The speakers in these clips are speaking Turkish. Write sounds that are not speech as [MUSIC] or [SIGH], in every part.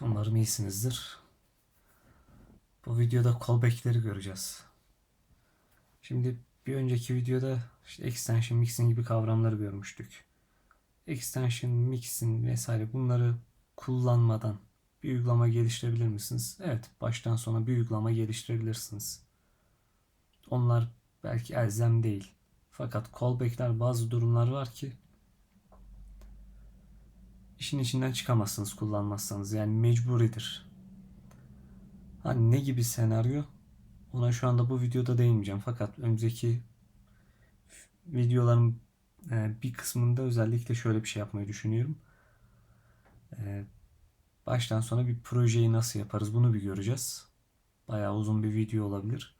Umarım iyisinizdir. Bu videoda callback'leri göreceğiz. Şimdi bir önceki videoda işte extension mixing gibi kavramları görmüştük. Extension, mixing vesaire bunları kullanmadan bir uygulama geliştirebilir misiniz? Evet, baştan sona bir uygulama geliştirebilirsiniz. Onlar belki elzem değil. Fakat callback'ler bazı durumlar var ki işin içinden çıkamazsınız kullanmazsanız. Yani mecburidir. Hani ne gibi senaryo? Ona şu anda bu videoda değinmeyeceğim. Fakat önümüzdeki videoların e, bir kısmında özellikle şöyle bir şey yapmayı düşünüyorum. E, Baştan sona bir projeyi nasıl yaparız bunu bir göreceğiz. Bayağı uzun bir video olabilir.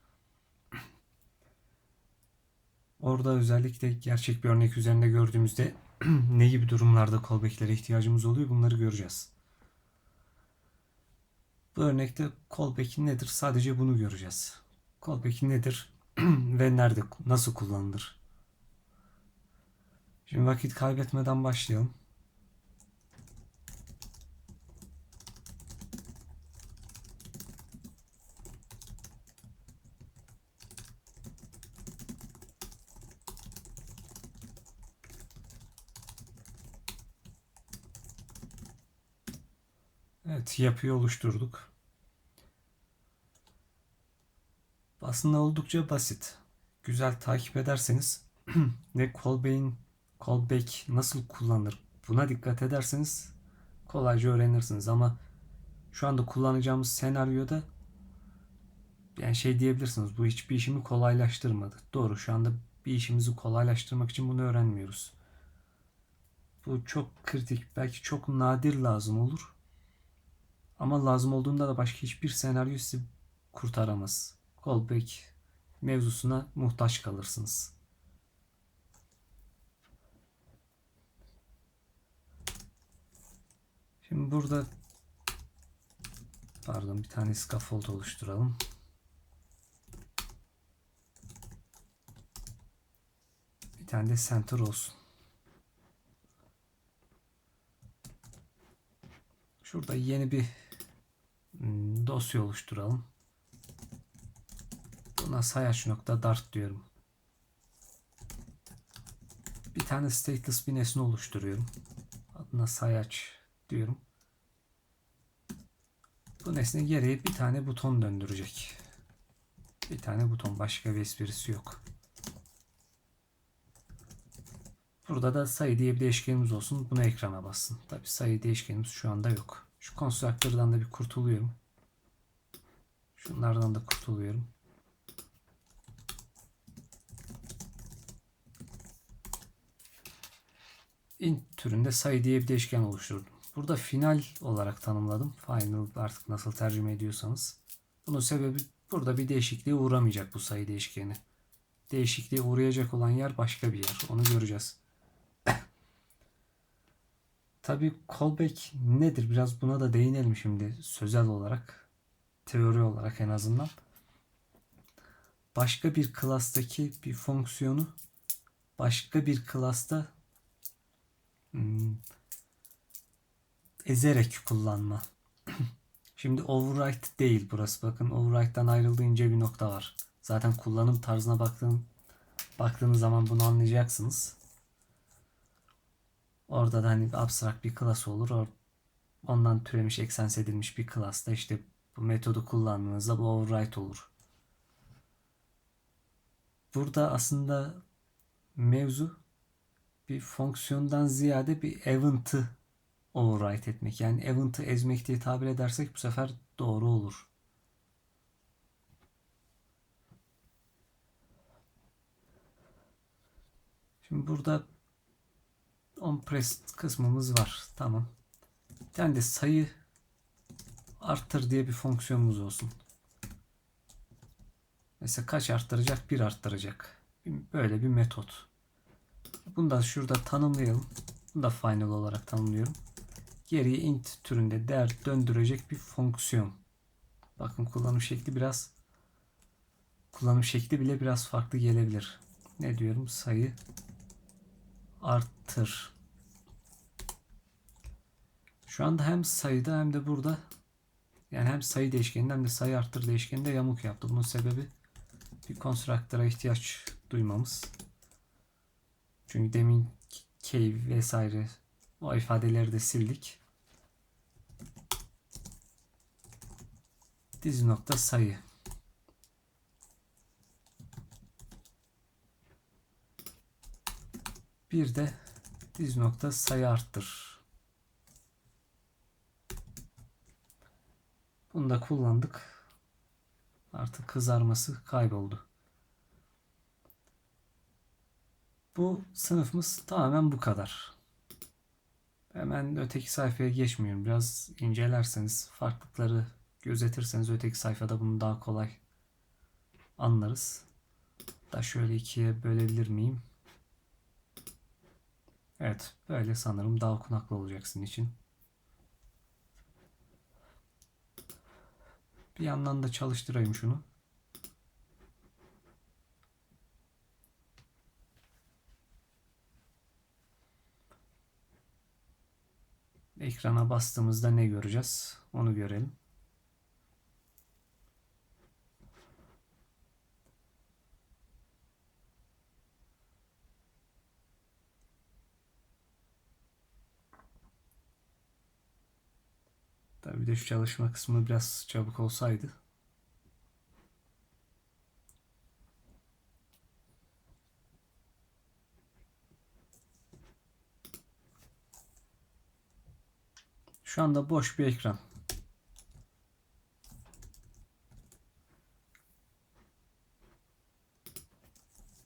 Orada özellikle gerçek bir örnek üzerinde gördüğümüzde [CLEARS THROAT] ne gibi durumlarda callback'lere ihtiyacımız oluyor bunları göreceğiz. Bu örnekte callback nedir? Sadece bunu göreceğiz. Callback nedir [CLEARS THROAT] ve nerede, nasıl kullanılır? Şimdi vakit kaybetmeden başlayalım. Evet, yapıyı oluşturduk. Aslında oldukça basit. Güzel takip ederseniz ve callback'in callback nasıl kullanılır buna dikkat ederseniz kolayca öğrenirsiniz ama şu anda kullanacağımız senaryoda yani şey diyebilirsiniz bu hiçbir işimi kolaylaştırmadı. Doğru şu anda bir işimizi kolaylaştırmak için bunu öğrenmiyoruz. Bu çok kritik belki çok nadir lazım olur. Ama lazım olduğunda da başka hiçbir senaryo sizi kurtaramaz. Callback mevzusuna muhtaç kalırsınız. Şimdi burada pardon bir tane scaffold oluşturalım. Bir tane de center olsun. Şurada yeni bir dosya oluşturalım. Buna sayaç.dart diyorum. Bir tane stateless bir nesne oluşturuyorum. Adına sayaç diyorum. Bu nesne geriye bir tane buton döndürecek. Bir tane buton. Başka bir esprisi yok. Burada da sayı diye bir değişkenimiz olsun. Bunu ekrana bassın. Tabi sayı değişkenimiz şu anda yok. Şu konstruktörden de bir kurtuluyorum. Şunlardan da kurtuluyorum. int türünde sayı diye bir değişken oluşturdum. Burada final olarak tanımladım. Final artık nasıl tercüme ediyorsanız. Bunun sebebi burada bir değişikliğe uğramayacak bu sayı değişkeni. Değişikliğe uğrayacak olan yer başka bir yer. Onu göreceğiz. Tabii callback nedir? Biraz buna da değinelim şimdi sözel olarak. Teori olarak en azından. Başka bir klastaki bir fonksiyonu başka bir klasta hmm, ezerek kullanma. [CLEARS THROAT] Şimdi override değil burası. Bakın override'dan ayrıldığı ince bir nokta var. Zaten kullanım tarzına baktığın, baktığınız zaman bunu anlayacaksınız. Orada da hani abstrakt bir klas olur. Ondan türemiş, eksense edilmiş bir klasta işte bu metodu kullandığınızda bu override olur. Burada aslında mevzu bir fonksiyondan ziyade bir event'ı override etmek. Yani event'ı ezmek diye tabir edersek bu sefer doğru olur. Şimdi burada onPressed kısmımız var. Tamam. Bir tane de sayı arttır diye bir fonksiyonumuz olsun. Mesela kaç arttıracak? Bir arttıracak. Böyle bir metot. Bunu da şurada tanımlayalım. Bunu da final olarak tanımlıyorum. Geriye int türünde değer döndürecek bir fonksiyon. Bakın kullanım şekli biraz kullanım şekli bile biraz farklı gelebilir. Ne diyorum? Sayı arttır. Şu anda hem sayıda hem de burada yani hem sayı değişkeninde hem de sayı arttır değişkeninde yamuk yaptı. Bunun sebebi bir konstruktöre ihtiyaç duymamız. Çünkü demin key vesaire o ifadeleri de sildik. Dizi nokta sayı. Bir de diz nokta sayı arttır. Bunu da kullandık. Artık kızarması kayboldu. Bu sınıfımız tamamen bu kadar. Hemen öteki sayfaya geçmiyorum. Biraz incelerseniz, farklılıkları gözetirseniz öteki sayfada bunu daha kolay anlarız. Da şöyle ikiye bölebilir miyim? Evet, böyle sanırım daha okunaklı olacak sizin için. Bir yandan da çalıştırayım şunu. Ekrana bastığımızda ne göreceğiz? Onu görelim. Tabii bir de şu çalışma kısmı biraz çabuk olsaydı. Şu anda boş bir ekran.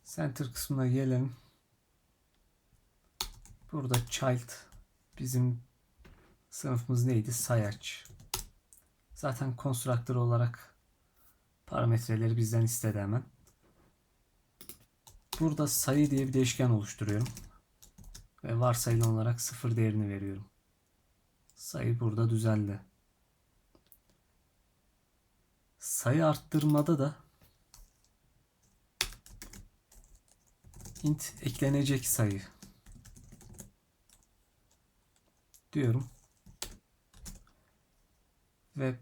Center kısmına gelelim. Burada child bizim Sınıfımız neydi? Sayaç. Zaten konstruktör olarak parametreleri bizden istedi hemen. Burada sayı diye bir değişken oluşturuyorum. Ve varsayılan olarak sıfır değerini veriyorum. Sayı burada düzeldi. Sayı arttırmada da int eklenecek sayı diyorum. Ve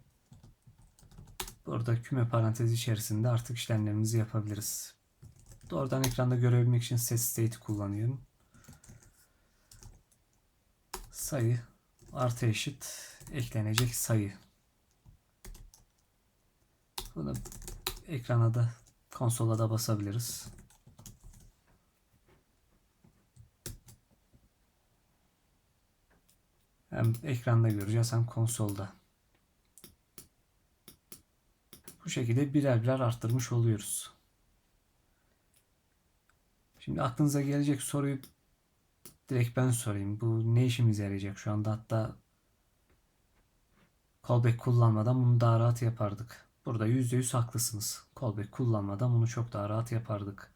burada küme parantezi içerisinde artık işlemlerimizi yapabiliriz. Doğrudan ekranda görebilmek için set state kullanıyorum. Sayı artı eşit eklenecek sayı. Bunu ekrana da konsola da basabiliriz. Hem ekranda göreceğiz hem konsolda. Bu şekilde birer birer arttırmış oluyoruz. Şimdi aklınıza gelecek soruyu direkt ben sorayım. Bu ne işimize yarayacak şu anda? Hatta callback kullanmadan bunu daha rahat yapardık. Burada %100 haklısınız. Callback kullanmadan bunu çok daha rahat yapardık.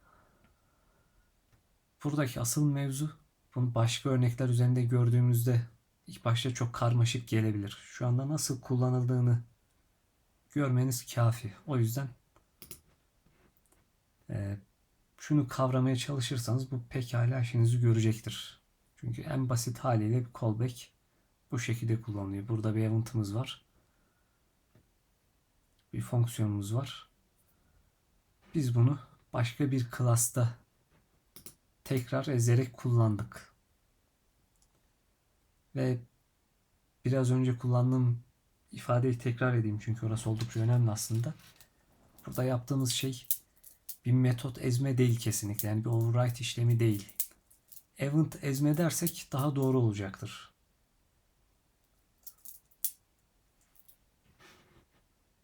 Buradaki asıl mevzu bunu başka örnekler üzerinde gördüğümüzde ilk başta çok karmaşık gelebilir. Şu anda nasıl kullanıldığını görmeniz kafi. O yüzden e, şunu kavramaya çalışırsanız bu pekala işinizi görecektir. Çünkü en basit haliyle bir callback bu şekilde kullanılıyor. Burada bir event'ımız var. Bir fonksiyonumuz var. Biz bunu başka bir klasta tekrar ezerek kullandık. Ve biraz önce kullandığım ifadeyi tekrar edeyim çünkü orası oldukça önemli aslında. Burada yaptığımız şey bir metot ezme değil kesinlikle. Yani bir override işlemi değil. Event ezme dersek daha doğru olacaktır.